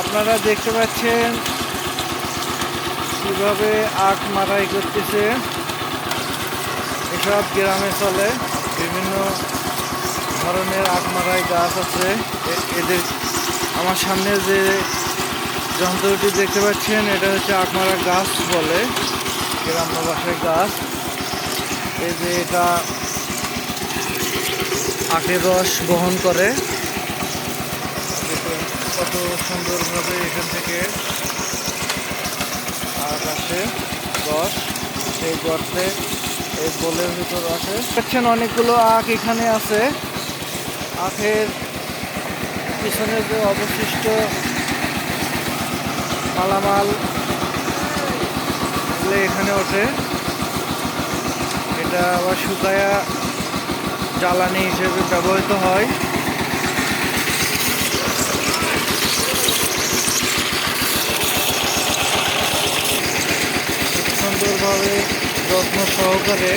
আপনারা দেখতে পাচ্ছেন কীভাবে আখ মারাই করতেছে। এসব গ্রামে চলে, বিভিন্ন ধরনের আখ মারাই গাছ আছে। এদের আমার সামনে যে যন্ত্রটি দেখতে পাচ্ছেন, এটা হচ্ছে আখ মারা গাছ বলে, গ্রাম্য ভাষায় গাছ। এই যে এটা আখের রস বহন করে। কত সুন্দরভাবে এখান থেকে আখ আসে রস এই গর্তে, এই বোলের ভিতর আসে। দেখছেন অনেকগুলো আখ এখানে আছে। আখের পিছনে যে অবশিষ্ট মালামাল এখানে ওঠে। এটা আবার শুকায়া জ্বালানি হিসেবে ব্যবহৃত হয় খুব সুন্দরভাবে যত্ন সহকারে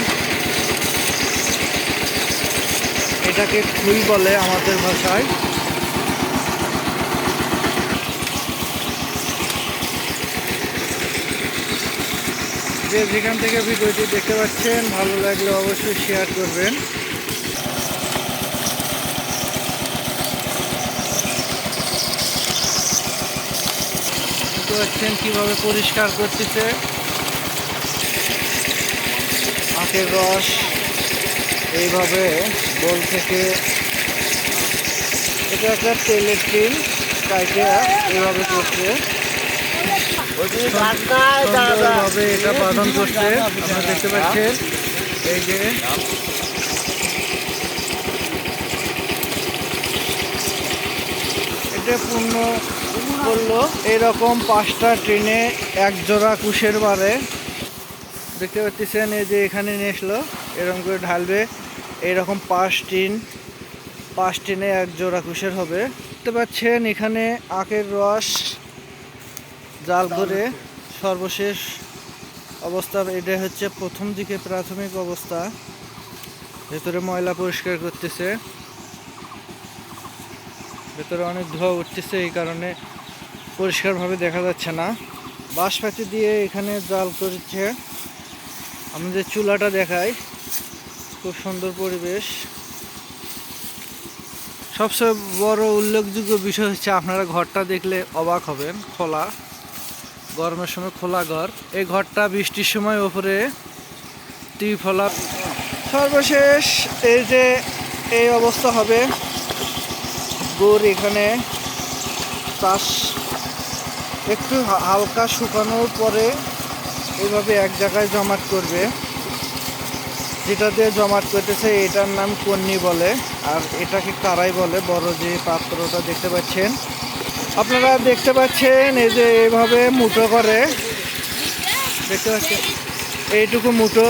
এটাকে খুই বলে আমাদের ভাষায়। যে যেখান থেকে ভিডিওটি দেখতে পাচ্ছেন, ভালো লাগলে অবশ্যই শেয়ার করবেন। দেখতে পাচ্ছেন কীভাবে পরিষ্কার করতেছে? আখের রস এইভাবে বোল থেকে এটা একটা তেলের টিন কাইটে এইভাবে করছে। সুন্দরভাবে এটা বাঁধন করছে আপনারা দেখতে পাচ্ছেন। এই যে এটা পূর্ণ করল। এরকম পাঁচটা ট্রেনে এক জোড়া কুশের বারে দেখতে পাচ্ছেন এই যে এখানে নিয়ে আসলো এরকম করে ঢালবে। এইরকম পাঁচ টিন, পাঁচ টিনে এক জোড়া কুশের হবে। দেখতে পাচ্ছেন এখানে আখের রস, জাল করে সর্বশেষ অবস্থা এটা হচ্ছে প্রথম দিকে প্রাথমিক অবস্থা। ভেতরে ময়লা পরিষ্কার করতেছে। ভেতরে অনেক ধোয়া উঠতেছে, এই কারণে পরিষ্কারভাবে দেখা যাচ্ছে না। বাঁশপাতি দিয়ে এখানে জাল করেছে। আমাদের চুলাটা দেখাই, খুব সুন্দর পরিবেশ। সবচেয়ে বড় উল্লেখযোগ্য বিষয় হচ্ছে আপনারা ঘরটা দেখলে অবাক হবেন, খোলা। গরমের সময় খোলা ঘর। এই ঘরটা বৃষ্টির সময় ওপরে ফলা। সর্বশেষ এই যে এই অবস্থা হবে গুড় এখানে চাষ একটু হালকা শুকানোর পরে এইভাবে এক জায়গায় জমাট করবে। যেটা দিয়ে জমাট করতেছে, এটার নাম কন্নি বলে, আর এটাকে কারাই বলে, বড় যে পাত্রটা দেখতে পাচ্ছেন। আপনারা দেখতে পাচ্ছেন, এই যে এইভাবে মুঠো করে। দেখতে পাচ্ছেন? এইটুকু মুঠো।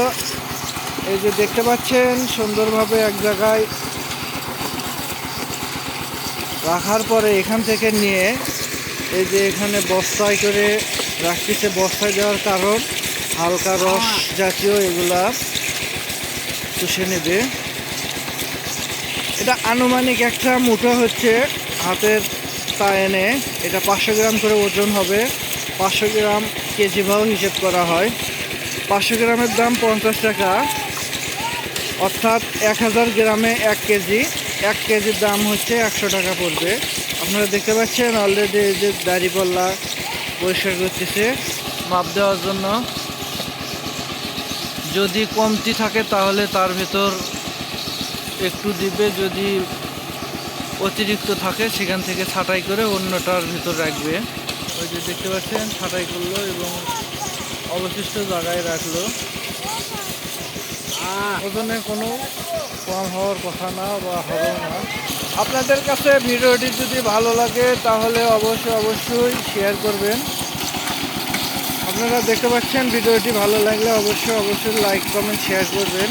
এই যে দেখতে পাচ্ছেন, সুন্দরভাবে এক জায়গায় রাখার পরে এখান থেকে নিয়ে এই যে এখানে বস্তায় করে রাখতেছে, বস্তায় দেওয়ার কারণ হালকা রস জাতীয় এগুলা। চুষে নেবে। এটা আনুমানিক একটা মুঠো হচ্ছে হাতের তা এনে এটা পাঁচশো গ্রাম করে ওজন হবে। পাঁচশো গ্রাম কেজি ভাও হিসেব করা হয়। পাঁচশো গ্রামের দাম পঞ্চাশ টাকা। অর্থাৎ এক হাজার গ্রামে এক কেজি। এক কেজির দাম হচ্ছে একশো টাকা পড়বে। আপনারা দেখতে পাচ্ছেন অলরেডি এই যে দাড়িপাল্লা পরিষ্কার করতেছে মাপ দেওয়ার জন্য। যদি কমতি থাকে তাহলে তার ভেতর একটু দিবে যদি অতিরিক্ত থাকে সেখান থেকে ছাঁটাই করে অন্যটার ভিতর রাখবে। ওই যে দেখতে পাচ্ছেন ছাঁটাই করল এবং অবশিষ্ট জায়গায় রাখল। ওজনে কোনো কম হওয়ার কথা না বা হবে না। আপনাদের কাছে ভিডিওটি যদি ভালো লাগে, তাহলে অবশ্যই অবশ্যই শেয়ার করবেন। আপনারা দেখতে পাচ্ছেন ভিডিওটি ভালো লাগলে অবশ্যই অবশ্যই লাইক কমেন্ট শেয়ার করবেন।